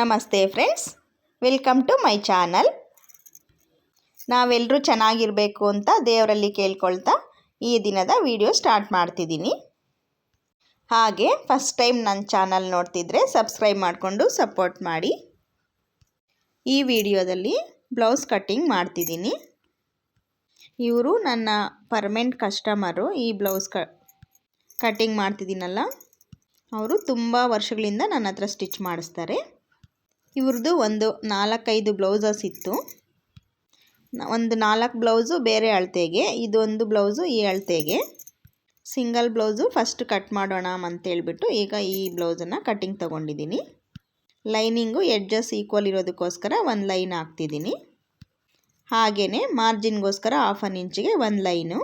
ನಮಸ್ತೆ friends, welcome to my channel. ನಾವೆಲ್ಲರೂ ಚೆನ್ನಾಗಿರಬೇಕು ಅಂತ ದೇವರಲ್ಲಿ ಕೇಳ್ಕೊಳ್ತಾ ಈ ದಿನದ ವಿಡಿಯೋ ಸ್ಟಾರ್ಟ್ ಮಾಡ್ತಿದ್ದೀನಿ. ಹಾಗೆ ಫಸ್ಟ್ ಟೈಮ್ ನನ್ನ ಚಾನಲ್ ನೋಡ್ತಿದ್ರೆ ಸಬ್ಸ್ಕ್ರೈಬ್ ಮಾಡಿಕೊಂಡು ಸಪೋರ್ಟ್ ಮಾಡಿ. ಈ ವಿಡಿಯೋದಲ್ಲಿ ಬ್ಲೌಸ್ ಕಟ್ಟಿಂಗ್ ಮಾಡ್ತಿದ್ದೀನಿ. ಇವರು ನನ್ನ ಪರ್ಮನೆಂಟ್ ಕಸ್ಟಮರು ಈ ಬ್ಲೌಸ್ ಕ ಕಟ್ಟಿಂಗ್ ಮಾಡ್ತಿದ್ದೀನಲ್ಲ, ಅವರು ತುಂಬ ವರ್ಷಗಳಿಂದ ನನ್ನ ಹತ್ರ ಸ್ಟಿಚ್ ಮಾಡಿಸ್ತಾರೆ. ಇವ್ರದ್ದು ಒಂದು ನಾಲ್ಕೈದು ಬ್ಲೌಸಸ್ ಇತ್ತು. ಒಂದು ನಾಲ್ಕು ಬ್ಲೌಸು ಬೇರೆ ಅಳತೆಗೆ, ಇದೊಂದು ಬ್ಲೌಸು ಈ ಅಳತೆಗೆ. ಸಿಂಗಲ್ ಬ್ಲೌಸು ಫಸ್ಟ್ ಕಟ್ ಮಾಡೋಣ ಅಂತೇಳ್ಬಿಟ್ಟು ಈಗ ಈ ಬ್ಲೌಸನ್ನು ಕಟ್ಟಿಂಗ್ ತೊಗೊಂಡಿದ್ದೀನಿ. ಲೈನಿಂಗು ಎಡ್ಜಸ್ ಈಕ್ವಲ್ ಇರೋದಕ್ಕೋಸ್ಕರ ಒಂದು ಲೈನ್ ಹಾಕ್ತಿದ್ದೀನಿ. ಹಾಗೆಯೇ ಮಾರ್ಜಿನ್ಗೋಸ್ಕರ ಹಾಫ್ ಅನ್ ಇಂಚಿಗೆ ಒಂದು ಲೈನು.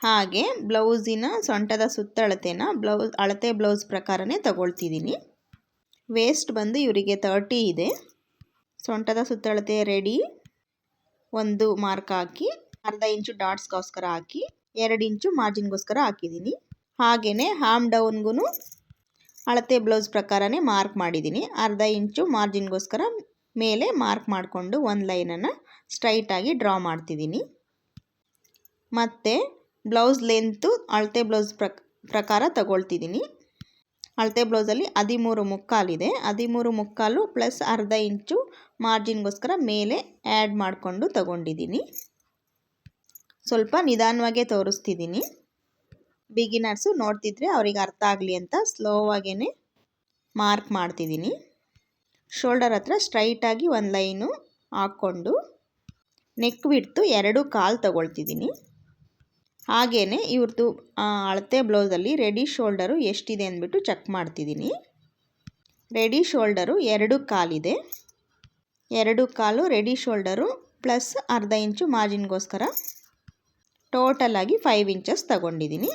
ಹಾಗೆ ಬ್ಲೌಸಿನ ಸೊಂಟದ ಸುತ್ತಳತೆನ ಬ್ಲೌಸ್ ಅಳತೆ ಬ್ಲೌಸ್ ಪ್ರಕಾರನೇ ತಗೊಳ್ತಿದ್ದೀನಿ. ವೇಸ್ಟ್ ಬಂದು ಇವರಿಗೆ ತರ್ಟಿ ಇದೆ. ಸೊಂಟದ ಸುತ್ತಳತೆ ರೆಡಿ ಒಂದು ಮಾರ್ಕ್ ಹಾಕಿ, ಅರ್ಧ ಇಂಚು ಡಾಟ್ಸ್ಗೋಸ್ಕರ ಹಾಕಿ, ಎರಡು ಇಂಚು ಮಾರ್ಜಿನ್ಗೋಸ್ಕರ ಹಾಕಿದ್ದೀನಿ. ಹಾಗೆಯೇ ಹಾಮ್ ಡೌನ್ಗೂ ಅಳತೆ ಬ್ಲೌಸ್ ಪ್ರಕಾರನೇ ಮಾರ್ಕ್ ಮಾಡಿದ್ದೀನಿ. ಅರ್ಧ ಇಂಚು ಮಾರ್ಜಿನ್ಗೋಸ್ಕರ ಮೇಲೆ ಮಾರ್ಕ್ ಮಾಡಿಕೊಂಡು ಒಂದು ಲೈನನ್ನು ಸ್ಟ್ರೈಟಾಗಿ ಡ್ರಾ ಮಾಡ್ತಿದ್ದೀನಿ. ಮತ್ತು ಬ್ಲೌಸ್ ಲೆಂತು ಅಳತೆ ಬ್ಲೌಸ್ ಪ್ರಕಾರ ತಗೊಳ್ತಿದ್ದೀನಿ. ಅಳತೆ ಬ್ಲೌಸಲ್ಲಿ ಹದಿಮೂರು ಮುಕ್ಕಾಲಿದೆ ಹದಿಮೂರು ಮುಕ್ಕಾಲು ಪ್ಲಸ್ ಅರ್ಧ ಇಂಚು ಮಾರ್ಜಿನ್ಗೋಸ್ಕರ ಮೇಲೆ ಆ್ಯಡ್ ಮಾಡಿಕೊಂಡು ತಗೊಂಡಿದ್ದೀನಿ. ಸ್ವಲ್ಪ ನಿಧಾನವಾಗೇ ತೋರಿಸ್ತಿದ್ದೀನಿ. ಬಿಗಿನರ್ಸು ನೋಡ್ತಿದ್ರೆ ಅವ್ರಿಗೆ ಅರ್ಥ ಆಗಲಿ ಅಂತ ಸ್ಲೋವಾಗೇ ಮಾರ್ಕ್ ಮಾಡ್ತಿದ್ದೀನಿ. ಶೋಲ್ಡರ್ ಹತ್ರ ಸ್ಟ್ರೈಟಾಗಿ ಒಂದು ಲೈನು ಹಾಕ್ಕೊಂಡು ನೆಕ್ ಬಿಡ್ತು ಎರಡು ಕಾಲು ತಗೊಳ್ತಿದ್ದೀನಿ. ಹಾಗೆಯೇ ಇವ್ರದ್ದು ಅಳತೆ ಬ್ಲೌಸಲ್ಲಿ ರೆಡಿ ಶೋಲ್ಡರು ಎಷ್ಟಿದೆ ಅಂದ್ಬಿಟ್ಟು ಚೆಕ್ ಮಾಡ್ತಿದ್ದೀನಿ. ರೆಡಿ ಶೋಲ್ಡರು ಎರಡು ಕಾಲಿದೆ. ಎರಡು ಕಾಲು ರೆಡಿ ಶೋಲ್ಡರು ಪ್ಲಸ್ ಅರ್ಧ ಇಂಚು ಮಾರ್ಜಿನ್ಗೋಸ್ಕರ ಟೋಟಲಾಗಿ ಫೈವ್ ಇಂಚಸ್ ತಗೊಂಡಿದ್ದೀನಿ.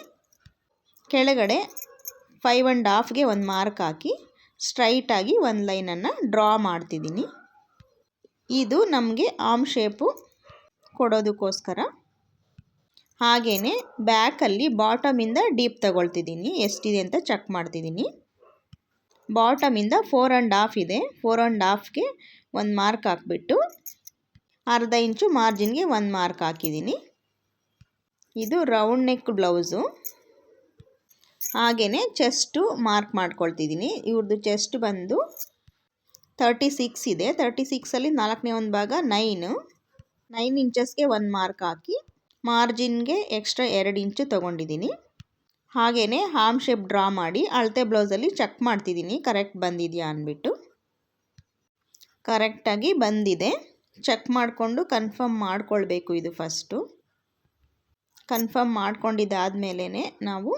ಕೆಳಗಡೆ ಫೈವ್ ಆ್ಯಂಡ್ ಹಾಫ್ಗೆ ಒಂದು ಮಾರ್ಕ್ ಹಾಕಿ ಸ್ಟ್ರೈಟಾಗಿ ಒಂದು ಲೈನನ್ನು ಡ್ರಾ ಮಾಡ್ತಿದ್ದೀನಿ. ಇದು ನಮಗೆ ಆಮ್ ಶೇಪು ಕೊಡೋದಕ್ಕೋಸ್ಕರ. ಹಾಗೆಯೇ ಬ್ಯಾಕಲ್ಲಿ ಬಾಟಮಿಂದ ಡೀಪ್ ತಗೊಳ್ತಿದ್ದೀನಿ. ಎಷ್ಟಿದೆ ಅಂತ ಚೆಕ್ ಮಾಡ್ತಿದ್ದೀನಿ. ಬಾಟಮಿಂದ ಫೋರ್ ಆ್ಯಂಡ್ ಹಾಫ್ ಇದೆ. ಫೋರ್ ಆ್ಯಂಡ್ ಹಾಫ್ಗೆ ಒಂದು ಮಾರ್ಕ್ ಹಾಕ್ಬಿಟ್ಟು ಅರ್ಧ ಇಂಚು ಮಾರ್ಜಿನ್ಗೆ ಒಂದು ಮಾರ್ಕ್ ಹಾಕಿದ್ದೀನಿ. ಇದು ರೌಂಡ್ ನೆಕ್ ಬ್ಲೌಸು. ಹಾಗೆಯೇ ಚೆಸ್ಟು ಮಾರ್ಕ್ ಮಾಡ್ಕೊಳ್ತಿದ್ದೀನಿ. ಇವ್ರದ್ದು ಚೆಸ್ಟ್ ಬಂದು ತರ್ಟಿ ಸಿಕ್ಸ್ ಇದೆ. ತರ್ಟಿ ಸಿಕ್ಸಲ್ಲಿ ನಾಲ್ಕನೇ ಒಂದು ಭಾಗ ನೈನು. ನೈನ್ ಇಂಚಸ್ಗೆ ಒಂದು ಮಾರ್ಕ್ ಹಾಕಿ ಮಾರ್ಜಿನ್ಗೆ ಎಕ್ಸ್ಟ್ರಾ ಎರಡು ಇಂಚು ತೊಗೊಂಡಿದ್ದೀನಿ. ಹಾಗೆಯೇ ಹಾಮ್ ಶೇಪ್ ಡ್ರಾ ಮಾಡಿ ಅಳತೆ ಬ್ಲೌಸಲ್ಲಿ ಚೆಕ್ ಮಾಡ್ತಿದ್ದೀನಿ. ಕರೆಕ್ಟ್ ಬಂದಿದೆಯಾ ಅಂದ್ಬಿಟ್ಟು. ಕರೆಕ್ಟಾಗಿ ಬಂದಿದೆ. ಚೆಕ್ ಮಾಡಿಕೊಂಡು ಕನ್ಫರ್ಮ್ ಮಾಡಿಕೊಳ್ಬೇಕು ಇದು ಫಸ್ಟು. ಕನ್ಫರ್ಮ್ ಮಾಡ್ಕೊಂಡಿದ್ದಾದಮೇಲೆ ನಾವು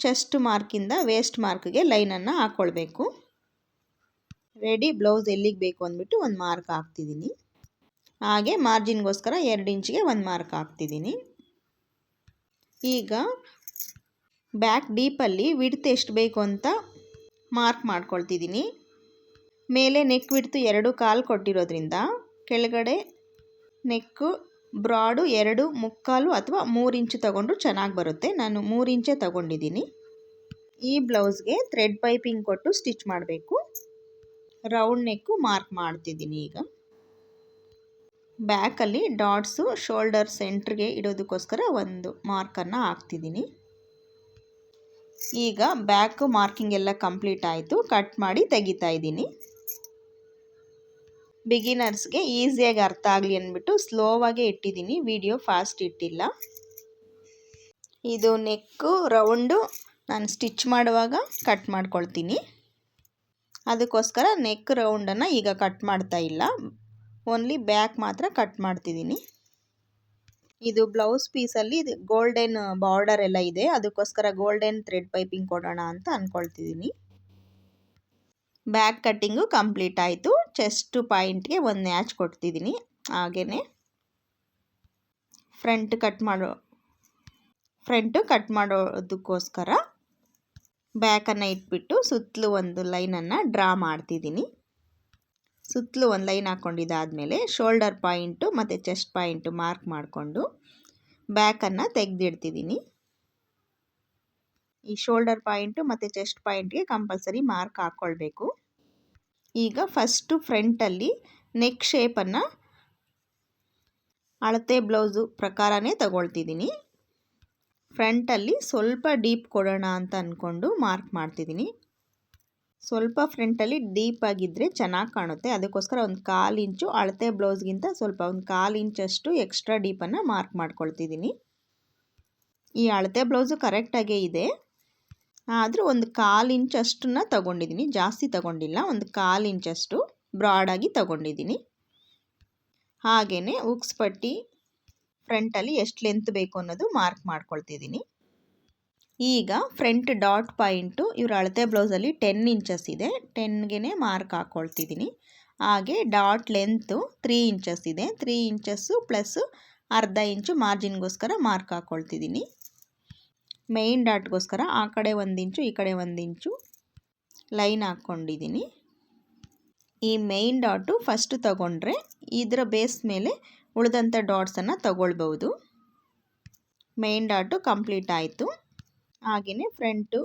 ಚೆಸ್ಟ್ ಮಾರ್ಕಿಂದ ವೇಸ್ಟ್ ಮಾರ್ಕ್ಗೆ ಲೈನನ್ನು ಹಾಕ್ಕೊಳ್ಬೇಕು ರೆಡಿ ಬ್ಲೌಸ್ ಎಲ್ಲಿಗೆ ಬೇಕು ಅಂದ್ಬಿಟ್ಟು ಒಂದು ಮಾರ್ಕ್ ಹಾಕ್ತಿದ್ದೀನಿ. ಹಾಗೆ ಮಾರ್ಜಿನ್ಗೋಸ್ಕರ ಎರಡು ಇಂಚಿಗೆ ಒಂದು ಮಾರ್ಕ್ ಹಾಕ್ತಿದ್ದೀನಿ. ಈಗ ಬ್ಯಾಕ್ ಡೀಪಲ್ಲಿ ವಿಡ್ತ್ ಎಷ್ಟು ಬೇಕು ಅಂತ ಮಾರ್ಕ್ ಮಾಡ್ಕೊಳ್ತಿದ್ದೀನಿ. ಮೇಲೆ ನೆಕ್ ವಿಡ್ತು ಎರಡು ಕಾಲು ಕೊಟ್ಟಿರೋದ್ರಿಂದ ಕೆಳಗಡೆ ನೆಕ್ಕು ಬ್ರಾಡು ಎರಡು, ಮುಕ್ಕಾಲು ಅಥವಾ ಮೂರು ಇಂಚು ತಗೊಂಡ್ರು ಚೆನ್ನಾಗಿ ಬರುತ್ತೆ. ನಾನು ಮೂರು ಇಂಚೆ ತಗೊಂಡಿದ್ದೀನಿ. ಈ ಬ್ಲೌಸ್ಗೆ ಥ್ರೆಡ್ ಪೈಪಿಂಗ್ ಕೊಟ್ಟು ಸ್ಟಿಚ್ ಮಾಡಬೇಕು. ರೌಂಡ್ ನೆಕ್ಕು ಮಾರ್ಕ್ ಮಾಡ್ತಿದ್ದೀನಿ ಈಗ. ಬ್ಯಾಕಲ್ಲಿ ಡಾಟ್ಸು ಶೋಲ್ಡರ್ ಸೆಂಟ್ರಿಗೆ ಇಡೋದಕ್ಕೋಸ್ಕರ ಒಂದು ಮಾರ್ಕನ್ನು ಹಾಕ್ತಿದ್ದೀನಿ. ಈಗ ಬ್ಯಾಕ್ ಮಾರ್ಕಿಂಗ್ ಎಲ್ಲ ಕಂಪ್ಲೀಟ್ ಆಯಿತು, ಕಟ್ ಮಾಡಿ ತೆಗಿತಾ ಇದ್ದೀನಿ. ಬಿಗಿನರ್ಸ್ಗೆ ಈಸಿಯಾಗಿ ಅರ್ಥ ಆಗಲಿ ಅಂದ್ಬಿಟ್ಟು ಸ್ಲೋವಾಗೇ ಇಟ್ಟಿದ್ದೀನಿ, ವಿಡಿಯೋ ಫಾಸ್ಟ್ ಇಟ್ಟಿಲ್ಲ. ಇದು ನೆಕ್ಕು ರೌಂಡು ನಾನು ಸ್ಟಿಚ್ ಮಾಡುವಾಗ ಕಟ್ ಮಾಡ್ಕೊಳ್ತೀನಿ. ಅದಕ್ಕೋಸ್ಕರ ನೆಕ್ ರೌಂಡನ್ನು ಈಗ ಕಟ್ ಮಾಡ್ತಾ ಇಲ್ಲ. ಓನ್ಲಿ ಬ್ಯಾಕ್ ಮಾತ್ರ ಕಟ್ ಮಾಡ್ತಿದ್ದೀನಿ ಇದು ಬ್ಲೌಸ್ ಪೀಸಲ್ಲಿ ಗೋಲ್ಡನ್ ಬಾರ್ಡರ್ ಎಲ್ಲ ಇದೆ. ಅದಕ್ಕೋಸ್ಕರ ಗೋಲ್ಡನ್ ಥ್ರೆಡ್ ಪೈಪಿಂಗ್ ಕೊಡೋಣ ಅಂತ ಅಂದ್ಕೊಳ್ತಿದ್ದೀನಿ ಬ್ಯಾಕ್ ಕಟ್ಟಿಂಗು ಕಂಪ್ಲೀಟ್ ಆಯಿತು. ಚೆಸ್ಟ್ ಪಾಯಿಂಟ್ಗೆ ಒಂದು ನ್ಯಾಚ್ ಕೊಡ್ತಿದ್ದೀನಿ ಹಾಗೆಯೇ ಫ್ರಂಟ್ ಕಟ್ ಮಾಡೋ ಫ್ರಂಟು ಕಟ್ ಮಾಡೋದಕ್ಕೋಸ್ಕರ ಬ್ಯಾಕನ್ನು ಇಟ್ಬಿಟ್ಟು ಸುತ್ತಲೂ ಒಂದು ಲೈನನ್ನು ಡ್ರಾ ಮಾಡ್ತಿದ್ದೀನಿ ಸುತ್ತಲೂ ಒಂದು ಲೈನ್ ಹಾಕ್ಕೊಂಡಿದ್ದಾದಮೇಲೆ ಶೋಲ್ಡರ್ ಪಾಯಿಂಟು ಮತ್ತು ಚೆಸ್ಟ್ ಪಾಯಿಂಟು ಮಾರ್ಕ್ ಮಾಡಿಕೊಂಡು ಬ್ಯಾಕನ್ನು ತೆಗೆದಿಡ್ತಿದ್ದೀನಿ. ಈ ಶೋಲ್ಡರ್ ಪಾಯಿಂಟು ಮತ್ತು ಚೆಸ್ಟ್ ಪಾಯಿಂಟ್ಗೆ ಕಂಪಲ್ಸರಿ ಮಾರ್ಕ್ ಹಾಕ್ಕೊಳ್ಬೇಕು ಈಗ ಫಸ್ಟು ಫ್ರಂಟಲ್ಲಿ ನೆಕ್ ಶೇಪನ್ನು ಅಳತೆ ಬ್ಲೌಸು ಪ್ರಕಾರನೇ ತಗೊಳ್ತಿದ್ದೀನಿ. ಫ್ರಂಟಲ್ಲಿ ಸ್ವಲ್ಪ ಡೀಪ್ ಕೊಡೋಣ ಅಂತ ಅಂದ್ಕೊಂಡು ಮಾರ್ಕ್ ಮಾಡ್ತಿದ್ದೀನಿ. ಸ್ವಲ್ಪ ಫ್ರಂಟಲ್ಲಿ ಡೀಪ್ ಆಗಿದ್ದರೆ ಚೆನ್ನಾಗಿ ಕಾಣುತ್ತೆ. ಅದಕ್ಕೋಸ್ಕರ ಒಂದು ಕಾಲು ಇಂಚು ಅಳತೆ ಬ್ಲೌಸ್ಗಿಂತ ಸ್ವಲ್ಪ ಒಂದು ಕಾಲು ಇಂಚಷ್ಟು ಎಕ್ಸ್ಟ್ರಾ ಡೀಪನ್ನು ಮಾರ್ಕ್ ಮಾಡ್ಕೊಳ್ತಿದ್ದೀನಿ. ಈ ಅಳತೆ ಬ್ಲೌಸು ಕರೆಕ್ಟಾಗೇ ಇದೆ. ಆದರೂ ಒಂದು ಕಾಲು ಇಂಚಷ್ಟನ್ನ ತಗೊಂಡಿದ್ದೀನಿ. ಜಾಸ್ತಿ ತಗೊಂಡಿಲ್ಲ, ಒಂದು ಕಾಲು ಇಂಚಷ್ಟು ಬ್ರಾಡಾಗಿ ತಗೊಂಡಿದ್ದೀನಿ. ಹಾಗೆಯೇ ಉಕ್ಸ್ ಪಟ್ಟಿ ಫ್ರಂಟಲ್ಲಿ ಎಷ್ಟು ಲೆಂತ್ ಬೇಕು ಅನ್ನೋದು ಮಾರ್ಕ್ ಮಾಡ್ಕೊಳ್ತಿದ್ದೀನಿ. ಈಗ ಫ್ರಂಟ್ ಡಾಟ್ ಪಾಯಿಂಟು ಇವ್ರ ಅಳತೆ ಬ್ಲೌಸಲ್ಲಿ ಟೆನ್ ಇಂಚಸ್ ಇದೆ. ಟೆನ್ಗೆ ಮಾರ್ಕ್ ಹಾಕ್ಕೊಳ್ತಿದ್ದೀನಿ ಹಾಗೆ ಡಾಟ್ ಲೆಂತು ತ್ರೀ ಇಂಚಸ್ ಇದೆ. ತ್ರೀ ಇಂಚಸ್ಸು ಪ್ಲಸ್ಸು ಅರ್ಧ ಇಂಚು ಮಾರ್ಜಿನ್ಗೋಸ್ಕರ ಮಾರ್ಕ್ ಹಾಕ್ಕೊಳ್ತಿದ್ದೀನಿ ಮೇಯ್ನ್ ಡಾಟ್ಗೋಸ್ಕರ ಆ ಕಡೆ ಒಂದು ಇಂಚು ಈ ಕಡೆ ಒಂದು ಇಂಚು ಲೈನ್ ಹಾಕ್ಕೊಂಡಿದ್ದೀನಿ ಈ ಮೈನ್ ಡಾಟು ಫಸ್ಟು ತಗೊಂಡ್ರೆ ಇದರ ಬೇಸ್ ಮೇಲೆ ಉಳಿದಂಥ ಡಾಟ್ಸನ್ನು ತಗೊಳ್ಬೋದು ಮೇಯ್ನ್ ಡಾಟು ಕಂಪ್ಲೀಟ್ ಆಯಿತು. ಹಾಗೆಯೇ ಫ್ರಂಟು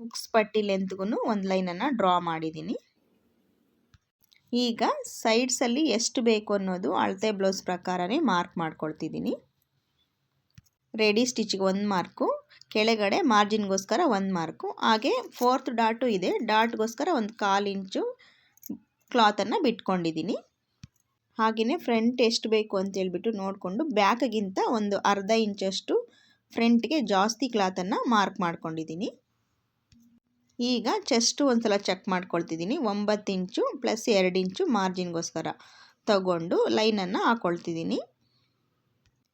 ಹುಕ್ಸ್ ಪಟ್ಟಿ ಲೆಂತ್ಗೂ ಒಂದು ಲೈನನ್ನು ಡ್ರಾ ಮಾಡಿದ್ದೀನಿ ಈಗ ಸೈಡ್ಸಲ್ಲಿ ಎಷ್ಟು ಬೇಕು ಅನ್ನೋದು ಅಳತೆ ಬ್ಲೌಸ್ ಪ್ರಕಾರನೇ ಮಾರ್ಕ್ ಮಾಡ್ಕೊಳ್ತಿದ್ದೀನಿ ರೆಡಿ ಸ್ಟಿಚ್ಗೆ ಒಂದು ಮಾರ್ಕು ಕೆಳಗಡೆ ಮಾರ್ಜಿನ್ಗೋಸ್ಕರ ಒಂದು ಮಾರ್ಕು ಹಾಗೆ ಫೋರ್ತ್ ಡಾಟು ಇದೆ ಡಾಟ್ಗೋಸ್ಕರ ಒಂದು ಕಾಲು ಇಂಚು ಕ್ಲಾತನ್ನು ಬಿಟ್ಕೊಂಡಿದ್ದೀನಿ ಹಾಗೆಯೇ ಫ್ರಂಟ್ ಎಷ್ಟು ಬೇಕು ಅಂತೇಳ್ಬಿಟ್ಟು ನೋಡಿಕೊಂಡು ಬ್ಯಾಕ್ಗಿಂತ ಒಂದು ಅರ್ಧ ಇಂಚಷ್ಟು ಫ್ರಂಟ್ಗೆ ಜಾಸ್ತಿ ಕ್ಲಾತನ್ನು ಮಾರ್ಕ್ ಮಾಡ್ಕೊಂಡಿದ್ದೀನಿ. ಈಗ ಚೆಸ್ಟು ಒಂದು ಸಲ ಚೆಕ್ ಮಾಡ್ಕೊಳ್ತಿದ್ದೀನಿ. ಒಂಬತ್ತು ಇಂಚು ಪ್ಲಸ್ ಎರಡು ಇಂಚು ಮಾರ್ಜಿನ್ಗೋಸ್ಕರ ತಗೊಂಡು ಲೈನನ್ನು ಹಾಕ್ಕೊಳ್ತಿದ್ದೀನಿ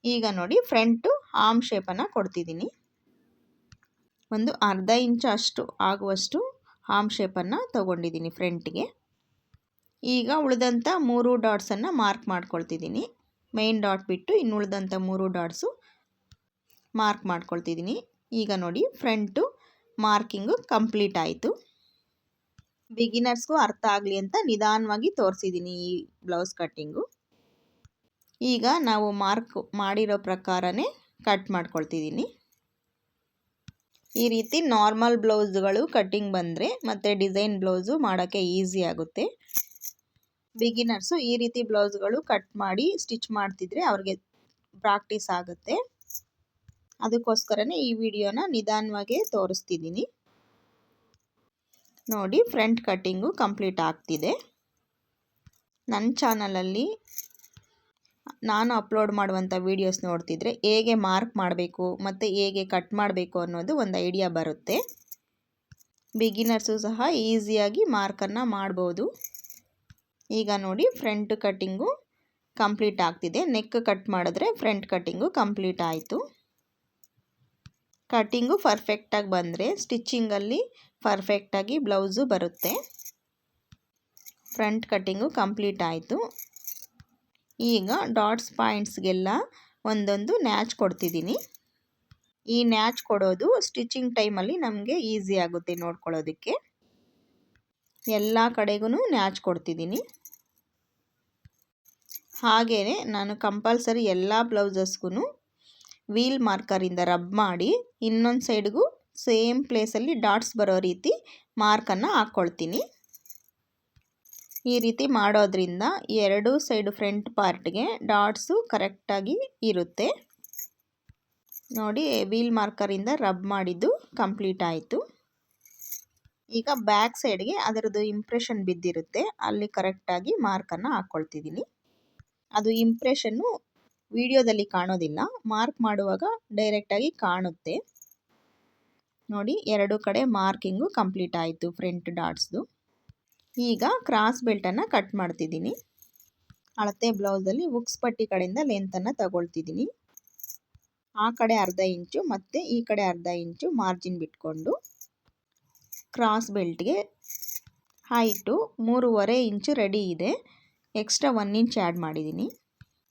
ಈಗ ನೋಡಿ ಫ್ರಂಟು ಆಮ್ ಶೇಪನ್ನು ಕೊಡ್ತಿದ್ದೀನಿ. ಒಂದು ಅರ್ಧ ಇಂಚು ಅಷ್ಟು ಆಗುವಷ್ಟು ಆಮ್ ಶೇಪನ್ನು ತಗೊಂಡಿದ್ದೀನಿ ಫ್ರಂಟ್ಗೆ. ಈಗ ಉಳಿದಂಥ ಮೂರು ಡಾಟ್ಸನ್ನು ಮಾರ್ಕ್ ಮಾಡ್ಕೊಳ್ತಿದ್ದೀನಿ. ಮೇನ್ ಡಾಟ್ ಬಿಟ್ಟು ಇನ್ನು ಉಳಿದಂಥ ಮೂರು ಡಾಟ್ಸು ಮಾರ್ಕ್ ಮಾಡ್ಕೊಳ್ತಿದ್ದೀನಿ ಈಗ ನೋಡಿ ಫ್ರಂಟು ಮಾರ್ಕಿಂಗು ಕಂಪ್ಲೀಟ್ ಆಯಿತು. ಬಿಗಿನರ್ಸ್ಗೂ ಅರ್ಥ ಆಗಲಿ ಅಂತ ನಿಧಾನವಾಗಿ ತೋರಿಸಿದ್ದೀನಿ ಈ ಬ್ಲೌಸ್ ಕಟ್ಟಿಂಗು ಈಗ ನಾವು ಮಾರ್ಕ್ ಮಾಡಿರೋ ಪ್ರಕಾರನೇ ಕಟ್ ಮಾಡ್ಕೊಳ್ತಿದ್ದೀನಿ ಈ ರೀತಿ ನಾರ್ಮಲ್ ಬ್ಲೌಸ್ಗಳು ಕಟ್ಟಿಂಗ್ ಬಂದರೆ ಮತ್ತು ಡಿಸೈನ್ ಬ್ಲೌಸು ಮಾಡೋಕ್ಕೆ ಈಸಿ ಆಗುತ್ತೆ. ಬಿಗಿನರ್ಸು ಈ ರೀತಿ ಬ್ಲೌಸ್ಗಳು ಕಟ್ ಮಾಡಿ ಸ್ಟಿಚ್ ಮಾಡ್ತಿದ್ರೆ ಅವ್ರಿಗೆ ಪ್ರಾಕ್ಟೀಸ್ ಆಗುತ್ತೆ. ಅದಕ್ಕೋಸ್ಕರನೇ ಈ ವಿಡಿಯೋನ ನಿಧಾನವಾಗಿ ತೋರಿಸ್ತಿದ್ದೀನಿ. ನೋಡಿ, ಫ್ರಂಟ್ ಕಟ್ಟಿಂಗು ಕಂಪ್ಲೀಟ್ ಆಗ್ತಿದೆ. ನನ್ನ ಚಾನಲಲ್ಲಿ ನಾನು ಅಪ್ಲೋಡ್ ಮಾಡುವಂಥ ವೀಡಿಯೋಸ್ ನೋಡ್ತಿದ್ರೆ ಹೇಗೆ ಮಾರ್ಕ್ ಮಾಡಬೇಕು ಮತ್ತು ಹೇಗೆ ಕಟ್ ಮಾಡಬೇಕು ಅನ್ನೋದು ಒಂದು ಐಡಿಯಾ ಬರುತ್ತೆ. ಬಿಗಿನರ್ಸು ಸಹ ಈಸಿಯಾಗಿ ಮಾರ್ಕನ್ನು ಮಾಡ್ಬೋದು. ಈಗ ನೋಡಿ, ಫ್ರಂಟ್ ಕಟ್ಟಿಂಗು ಕಂಪ್ಲೀಟ್ ಆಗ್ತಿದೆ. ನೆಕ್ ಕಟ್ ಮಾಡಿದ್ರೆ ಫ್ರಂಟ್ ಕಟ್ಟಿಂಗು ಕಂಪ್ಲೀಟ್ ಆಯಿತು. ಕಟ್ಟಿಂಗು ಪರ್ಫೆಕ್ಟಾಗಿ ಬಂದರೆ ಸ್ಟಿಚ್ಚಿಂಗಲ್ಲಿ ಪರ್ಫೆಕ್ಟಾಗಿ ಬ್ಲೌಸು ಬರುತ್ತೆ. ಫ್ರಂಟ್ ಕಟಿಂಗು ಕಂಪ್ಲೀಟ್ ಆಯಿತು. ಈಗ ಡಾಟ್ಸ್ ಪಾಯಿಂಟ್ಸ್ಗೆಲ್ಲ ಒಂದೊಂದು ನ್ಯಾಚ್ ಕೊಡ್ತಿದ್ದೀನಿ. ಈ ನ್ಯಾಚ್ ಕೊಡೋದು ಸ್ಟಿಚಿಂಗ್ ಟೈಮಲ್ಲಿ ನಮಗೆ ಈಸಿ ಆಗುತ್ತೆ ನೋಡ್ಕೊಳ್ಳೋದಕ್ಕೆ. ಎಲ್ಲ ಕಡೆಗೂ ನ್ಯಾಚ್ ಕೊಡ್ತಿದ್ದೀನಿ. ಹಾಗೆಯೇ ನಾನು ಕಂಪಲ್ಸರಿ ಎಲ್ಲ ಬ್ಲೌಸಸ್ಗೂ ವೀಲ್ ಮಾರ್ಕರಿಂದ ರಬ್ ಮಾಡಿ ಇನ್ನೊಂದು ಸೈಡ್ಗೂ ಸೇಮ್ ಪ್ಲೇಸಲ್ಲಿ ಡಾಟ್ಸ್ ಬರೋ ರೀತಿ ಮಾರ್ಕನ್ನು ಹಾಕ್ಕೊಳ್ತೀನಿ ಈ ರೀತಿ ಮಾಡೋದ್ರಿಂದ ಎರಡು ಸೈಡು ಫ್ರಂಟ್ ಪಾರ್ಟ್ಗೆ ಡಾಟ್ಸು ಕರೆಕ್ಟಾಗಿ ಇರುತ್ತೆ. ನೋಡಿ, ವೀಲ್ ಮಾರ್ಕರಿಂದ ರಬ್ ಮಾಡಿದ್ದು ಕಂಪ್ಲೀಟ್ ಆಯಿತು. ಈಗ ಬ್ಯಾಕ್ ಸೈಡ್ಗೆ ಅದರದ್ದು ಇಂಪ್ರೆಷನ್ ಬಿದ್ದಿರುತ್ತೆ. ಅಲ್ಲಿ ಕರೆಕ್ಟಾಗಿ ಮಾರ್ಕನ್ನು ಹಾಕ್ಕೊಳ್ತಿದ್ದೀನಿ ಅದು ಇಂಪ್ರೆಷನ್ನು ವಿಡಿಯೋದಲ್ಲಿ ಕಾಣೋದಿಲ್ಲ. ಮಾರ್ಕ್ ಮಾಡುವಾಗ ಡೈರೆಕ್ಟಾಗಿ ಕಾಣುತ್ತೆ. ನೋಡಿ, ಎರಡು ಕಡೆ ಮಾರ್ಕಿಂಗು ಕಂಪ್ಲೀಟ್ ಆಯಿತು ಫ್ರಂಟ್ ಡಾಟ್ಸ್ದು ಈಗ ಕ್ರಾಸ್ ಬೆಲ್ಟನ್ನು ಕಟ್ ಮಾಡ್ತಿದ್ದೀನಿ. ಅಳತೆ ಬ್ಲೌಸಲ್ಲಿ ಉಕ್ಸ್ ಪಟ್ಟಿ ಕಡೆಯಿಂದ ಲೆಂತನ್ನು ತಗೊಳ್ತಿದ್ದೀನಿ. ಆ ಕಡೆ ಅರ್ಧ ಇಂಚು ಮತ್ತು ಈ ಕಡೆ ಅರ್ಧ ಇಂಚು ಮಾರ್ಜಿನ್ ಬಿಟ್ಕೊಂಡು ಕ್ರಾಸ್ ಬೆಲ್ಟ್ಗೆ ಹೈಟು ಮೂರುವರೆ ಇಂಚು ರೆಡಿ ಇದೆ. ಎಕ್ಸ್ಟ್ರಾ ಒನ್ ಇಂಚ್ ಆ್ಯಡ್ ಮಾಡಿದ್ದೀನಿ.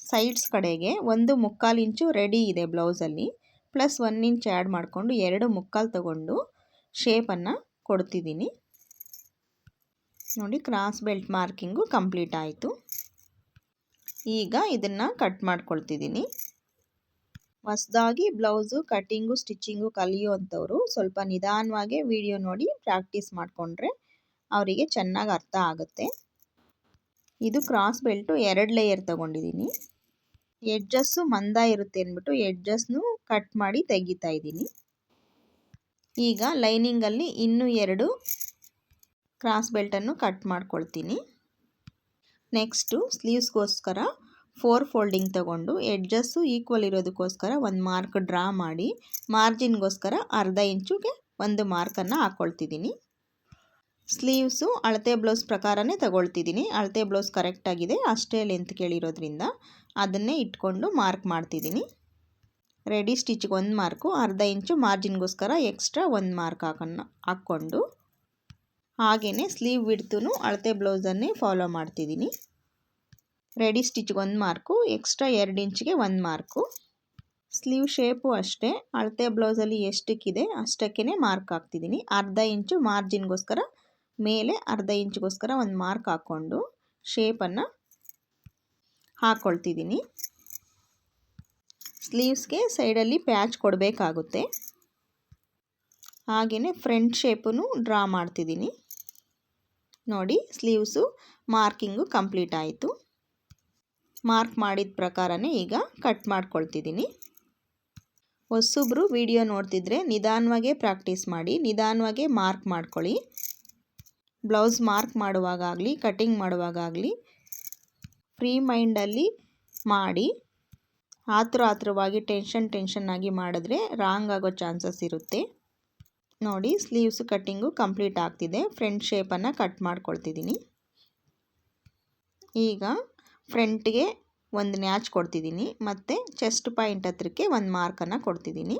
ಸೈಡ್ಸ್ ಕಡೆಗೆ ಒಂದು ಮುಕ್ಕಾಲು ಇಂಚು ರೆಡಿ ಇದೆ ಬ್ಲೌಸಲ್ಲಿ ಪ್ಲಸ್ ಒನ್ ಇಂಚ್ ಆ್ಯಡ್ ಮಾಡಿಕೊಂಡು ಎರಡು ಮುಕ್ಕಾಲು ತಗೊಂಡು ಶೇಪನ್ನು ಕೊಡ್ತಿದ್ದೀನಿ ನೋಡಿ ಕ್ರಾಸ್ ಬೆಲ್ಟ್ ಮಾರ್ಕಿಂಗು ಕಂಪ್ಲೀಟ್ ಆಯಿತು. ಈಗ ಇದನ್ನು ಕಟ್ ಮಾಡ್ಕೊಳ್ತಿದ್ದೀನಿ ಹೊಸದಾಗಿ ಬ್ಲೌಸು ಕಟ್ಟಿಂಗು ಸ್ಟಿಚ್ಚಿಂಗು ಕಲಿಯುವಂಥವ್ರು ಸ್ವಲ್ಪ ನಿಧಾನವಾಗಿ ವಿಡಿಯೋ ನೋಡಿ ಪ್ರಾಕ್ಟೀಸ್ ಮಾಡಿಕೊಂಡ್ರೆ ಅವರಿಗೆ ಚೆನ್ನಾಗಿ ಅರ್ಥ ಆಗುತ್ತೆ. ಇದು ಕ್ರಾಸ್ ಬೆಲ್ಟು ಎರಡು ಲೇಯರ್ ತೊಗೊಂಡಿದ್ದೀನಿ ಎಡ್ಜಸ್ಸು ಮಂದ ಇರುತ್ತೆ ಅಂದ್ಬಿಟ್ಟು ಎಡ್ಜಸ್ನು ಕಟ್ ಮಾಡಿ ತೆಗಿತಾ ಇದ್ದೀನಿ. ಈಗ ಲೈನಿಂಗಲ್ಲಿ ಇನ್ನೂ ಎರಡು ಕ್ರಾಸ್ ಬೆಲ್ಟನ್ನು ಕಟ್ ಮಾಡ್ಕೊಳ್ತೀನಿ. ನೆಕ್ಸ್ಟು ಸ್ಲೀವ್ಸ್ಗೋಸ್ಕರ ಫೋರ್ ಫೋಲ್ಡಿಂಗ್ ತಗೊಂಡು ಎಡ್ಜಸ್ಸು ಈಕ್ವಲ್ ಇರೋದಕ್ಕೋಸ್ಕರ ಒಂದು ಮಾರ್ಕ್ ಡ್ರಾ ಮಾಡಿ ಮಾರ್ಜಿನ್ಗೋಸ್ಕರ ಅರ್ಧ ಇಂಚುಗೆ ಒಂದು ಮಾರ್ಕನ್ನು ಹಾಕ್ಕೊಳ್ತಿದ್ದೀನಿ ಸ್ಲೀವ್ಸು ಅಳತೆ ಬ್ಲೌಸ್ ಪ್ರಕಾರನೇ ತಗೊಳ್ತಿದ್ದೀನಿ. ಅಳತೆ ಬ್ಲೌಸ್ ಕರೆಕ್ಟಾಗಿದೆ. ಅಷ್ಟೇ ಲೆಂತ್ ಕೇಳಿರೋದ್ರಿಂದ ಅದನ್ನೇ ಇಟ್ಕೊಂಡು ಮಾರ್ಕ್ ಮಾಡ್ತಿದ್ದೀನಿ. ರೆಡಿ ಸ್ಟಿಚ್ಗೆ ಒಂದು ಮಾರ್ಕು ಅರ್ಧ ಇಂಚು ಮಾರ್ಜಿನ್ಗೋಸ್ಕರ ಎಕ್ಸ್ಟ್ರಾ ಒಂದು ಮಾರ್ಕ್ ಹಾಕೊಂಡು ಹಾಕ್ಕೊಂಡು ಹಾಗೆಯೇ ಸ್ಲೀವ್ ಬಿಡ್ತೂ ಅಳತೆ ಬ್ಲೌಸನ್ನೇ ಫಾಲೋ ಮಾಡ್ತಿದ್ದೀನಿ. ರೆಡಿ ಸ್ಟಿಚ್ಗೆ ಒಂದು ಮಾರ್ಕು ಎಕ್ಸ್ಟ್ರಾ ಎರಡು ಇಂಚಿಗೆ ಒಂದು ಮಾರ್ಕು ಸ್ಲೀವ್ ಶೇಪು ಅಷ್ಟೇ. ಅಳತೆ ಬ್ಲೌಸಲ್ಲಿ ಎಷ್ಟಕ್ಕಿದೆ ಅಷ್ಟಕ್ಕೇ ಮಾರ್ಕ್ ಹಾಕ್ತಿದ್ದೀನಿ. ಅರ್ಧ ಇಂಚು ಮಾರ್ಜಿನ್ಗೋಸ್ಕರ ಮೇಲೆ ಅರ್ಧ ಇಂಚ್ಗೋಸ್ಕರ ಒಂದು ಮಾರ್ಕ್ ಹಾಕ್ಕೊಂಡು ಶೇಪನ್ನು ಹಾಕ್ಕೊಳ್ತಿದ್ದೀನಿ ಸ್ಲೀವ್ಸ್ಗೆ ಸೈಡಲ್ಲಿ ಪ್ಯಾಚ್ ಕೊಡಬೇಕಾಗುತ್ತೆ. ಹಾಗೆಯೇ ಫ್ರಂಟ್ ಶೇಪನ್ನು ಡ್ರಾ ಮಾಡ್ತಿದ್ದೀನಿ. ನೋಡಿ, ಸ್ಲೀವ್ಸು ಮಾರ್ಕಿಂಗು ಕಂಪ್ಲೀಟ್ ಆಯಿತು. ಮಾರ್ಕ್ ಮಾಡಿದ ಪ್ರಕಾರನೇ ಈಗ ಕಟ್ ಮಾಡ್ಕೊಳ್ತಿದ್ದೀನಿ. ಹೊಸೊಬ್ಬರು ವಿಡಿಯೋ ನೋಡ್ತಿದ್ರೆ ನಿಧಾನವಾಗೇ ಪ್ರಾಕ್ಟೀಸ್ ಮಾಡಿ, ನಿಧಾನವಾಗೇ ಮಾರ್ಕ್ ಮಾಡ್ಕೊಳ್ಳಿ. ಬ್ಲೌಸ್ ಮಾರ್ಕ್ ಮಾಡುವಾಗಲಿ ಕಟಿಂಗ್ ಮಾಡುವಾಗಲಿ ಫ್ರೀ ಮೈಂಡಲ್ಲಿ ಮಾಡಿ ಆತುರ ಆತುರವಾಗಿ ಟೆನ್ಷನ್ ಟೆನ್ಷನ್ ಆಗಿ ಮಾಡಿದ್ರೆ ರಾಂಗ್ ಆಗೋ ಚಾನ್ಸಸ್ ಇರುತ್ತೆ. ನೋಡಿ, ಸ್ಲೀವ್ಸ್ ಕಟ್ಟಿಂಗು ಕಂಪ್ಲೀಟ್ ಆಗ್ತಿದೆ. ಫ್ರಂಟ್ ಶೇಪನ್ನು ಕಟ್ ಮಾಡ್ಕೊಳ್ತಿದ್ದೀನಿ. ಈಗ ಫ್ರಂಟ್ಗೆ ಒಂದು ನ್ಯಾಚ್ ಕೊಡ್ತಿದ್ದೀನಿ. ಮತ್ತು ಚೆಸ್ಟ್ ಪಾಯಿಂಟ್ ಹತ್ರಕ್ಕೆ ಒಂದು ಮಾರ್ಕನ್ನು ಕೊಡ್ತಿದ್ದೀನಿ.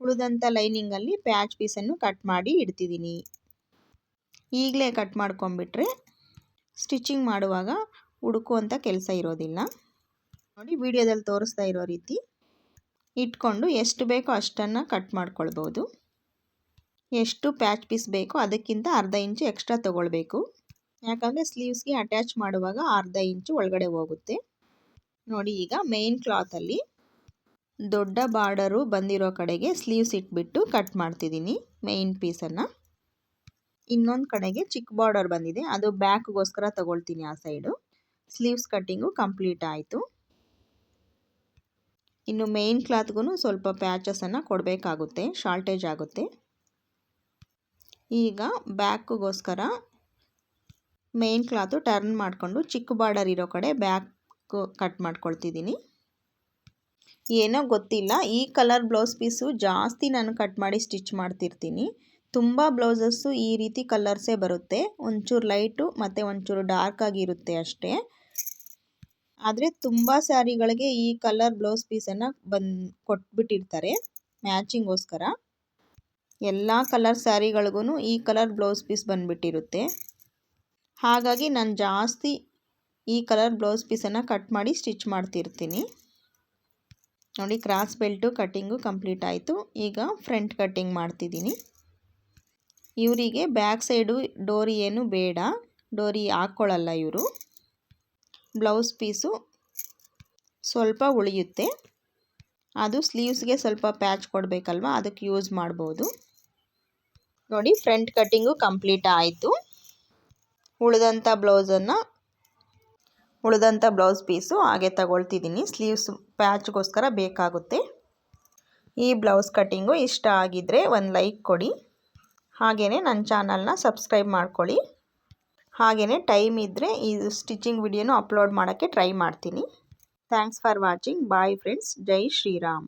ಉಳಿದಂಥ ಲೈನಿಂಗಲ್ಲಿ ಪ್ಯಾಚ್ ಪೀಸನ್ನು ಕಟ್ ಮಾಡಿ ಇಡ್ತಿದ್ದೀನಿ. ಈಗಲೇ ಕಟ್ ಮಾಡ್ಕೊಂಬಿಟ್ರೆ ಸ್ಟಿಚಿಂಗ್ ಮಾಡುವಾಗ ಹುಡುಕುವಂಥ ಕೆಲಸ ಇರೋದಿಲ್ಲ. ನೋಡಿ, ವಿಡಿಯೋದಲ್ಲಿ ತೋರಿಸ್ತಾ ಇರೋ ರೀತಿ ಇಟ್ಕೊಂಡು ಎಷ್ಟು ಬೇಕೋ ಅಷ್ಟನ್ನು ಕಟ್ ಮಾಡ್ಕೊಳ್ಬೋದು. ಎಷ್ಟು ಪ್ಯಾಚ್ ಪೀಸ್ ಬೇಕೋ ಅದಕ್ಕಿಂತ ಅರ್ಧ ಇಂಚು ಎಕ್ಸ್ಟ್ರಾ ತೊಗೊಳ್ಬೇಕು. ಯಾಕಂದರೆ ಸ್ಲೀವ್ಸ್ಗೆ ಅಟ್ಯಾಚ್ ಮಾಡುವಾಗ ಅರ್ಧ ಇಂಚು ಒಳಗಡೆ ಹೋಗುತ್ತೆ. ನೋಡಿ, ಈಗ ಮೇಯ್ನ್ ಕ್ಲಾತಲ್ಲಿ ದೊಡ್ಡ ಬಾರ್ಡರು ಬಂದಿರೋ ಕಡೆಗೆ ಸ್ಲೀವ್ಸ್ ಇಟ್ಬಿಟ್ಟು ಕಟ್ ಮಾಡ್ತಿದ್ದೀನಿ ಮೇಯ್ನ್ ಪೀಸನ್ನು. ಇನ್ನೊಂದು ಕಡೆಗೆ ಚಿಕ್ಕ ಬಾರ್ಡರ್ ಬಂದಿದೆ. ಅದು ಬ್ಯಾಕ್ಗೋಸ್ಕರ ತಗೊಳ್ತೀನಿ ಆ ಸೈಡು ಸ್ಲೀವ್ಸ್ ಕಟ್ಟಿಂಗು ಕಂಪ್ಲೀಟ್ ಆಯಿತು. ಇನ್ನು ಮೇನ್ ಕ್ಲಾತ್ಗೂ ಸ್ವಲ್ಪ ಪ್ಯಾಚಸನ್ನು ಕೊಡಬೇಕಾಗುತ್ತೆ. ಶಾರ್ಟೇಜ್ ಆಗುತ್ತೆ. ಈಗ ಬ್ಯಾಕ್ಗೋಸ್ಕರ ಮೇನ್ ಕ್ಲಾತು ಟರ್ನ್ ಮಾಡಿಕೊಂಡು ಚಿಕ್ಕ ಬಾರ್ಡರ್ ಇರೋ ಕಡೆ ಬ್ಯಾಕ್ ಕಟ್ ಮಾಡ್ಕೊಳ್ತಿದ್ದೀನಿ. ಏನೋ ಗೊತ್ತಿಲ್ಲ. ಈ ಕಲರ್ ಬ್ಲೌಸ್ ಪೀಸು ಜಾಸ್ತಿ ನಾನು ಕಟ್ ಮಾಡಿ ಸ್ಟಿಚ್ ಮಾಡ್ತಿರ್ತೀನಿ. ತುಂಬ ಬ್ಲೌಸಸ್ಸು ಈ ರೀತಿ ಕಲರ್ಸೇ ಬರುತ್ತೆ. ಒಂಚೂರು ಲೈಟು ಮತ್ತು ಒಂಚೂರು ಡಾರ್ಕ್ ಆಗಿರುತ್ತೆ ಅಷ್ಟೇ. ಆದರೆ ತುಂಬ ಸ್ಯಾರಿಗಳಿಗೆ ಈ ಕಲರ್ ಬ್ಲೌಸ್ ಪೀಸನ್ನು ಬಂದು ಕೊಟ್ಬಿಟ್ಟಿರ್ತಾರೆ ಮ್ಯಾಚಿಂಗೋಸ್ಕರ ಎಲ್ಲ ಕಲರ್ ಸ್ಯಾರಿಗಳಿಗೂ ಈ ಕಲರ್ ಬ್ಲೌಸ್ ಪೀಸ್ ಬಂದುಬಿಟ್ಟಿರುತ್ತೆ. ಹಾಗಾಗಿ ನಾನು ಜಾಸ್ತಿ ಈ ಕಲರ್ ಬ್ಲೌಸ್ ಪೀಸನ್ನು ಕಟ್ ಮಾಡಿ ಸ್ಟಿಚ್ ಮಾಡ್ತಿರ್ತೀನಿ. ನೋಡಿ, ಕ್ರಾಸ್ ಬೆಲ್ಟು ಕಟ್ಟಿಂಗು ಕಂಪ್ಲೀಟ್ ಆಯಿತು. ಈಗ ಫ್ರಂಟ್ ಕಟ್ಟಿಂಗ್ ಮಾಡ್ತಿದ್ದೀನಿ. ಇವರಿಗೆ ಬ್ಯಾಕ್ ಸೈಡು ಡೋರಿ ಏನು ಬೇಡ. ಡೋರಿ ಹಾಕ್ಕೊಳ್ಳಲ್ಲ ಇವರು. ಬ್ಲೌಸ್ ಪೀಸು ಸ್ವಲ್ಪ ಉಳಿಯುತ್ತೆ. ಅದು ಸ್ಲೀವ್ಸ್ಗೆ ಸ್ವಲ್ಪ ಪ್ಯಾಚ್ ಕೊಡಬೇಕಲ್ವ? ಅದಕ್ಕೆ ಯೂಸ್ ಮಾಡ್ಬೋದು. ನೋಡಿ, ಫ್ರಂಟ್ ಕಟ್ಟಿಂಗು ಕಂಪ್ಲೀಟ್ ಆಯಿತು. ಉಳಿದಂಥ ಬ್ಲೌಸನ್ನು, ಉಳಿದಂಥ ಬ್ಲೌಸ್ ಪೀಸು ಹಾಗೆ ತಗೊಳ್ತಿದ್ದೀನಿ. ಸ್ಲೀವ್ಸ್ ಪ್ಯಾಚ್ಗೋಸ್ಕರ ಬೇಕಾಗುತ್ತೆ. ಈ ಬ್ಲೌಸ್ ಕಟ್ಟಿಂಗು ಇಷ್ಟ ಆಗಿದ್ರೆ ಒಂದು ಲೈಕ್ ಕೊಡಿ. ಹಾಗೆಯೇ ನನ್ನ ಚಾನಲ್ನ ಸಬ್ಸ್ಕ್ರೈಬ್ ಮಾಡ್ಕೊಳ್ಳಿ. ಹಾಗೆಯೇ ಟೈಮ್ ಇದ್ದರೆ ಈ ಸ್ಟಿಚಿಂಗ್ ವಿಡಿಯೋನು ಅಪ್ಲೋಡ್ ಮಾಡೋಕ್ಕೆ ಟ್ರೈ ಮಾಡ್ತೀನಿ. Thanks for watching. Bye friends. Jai Shriram.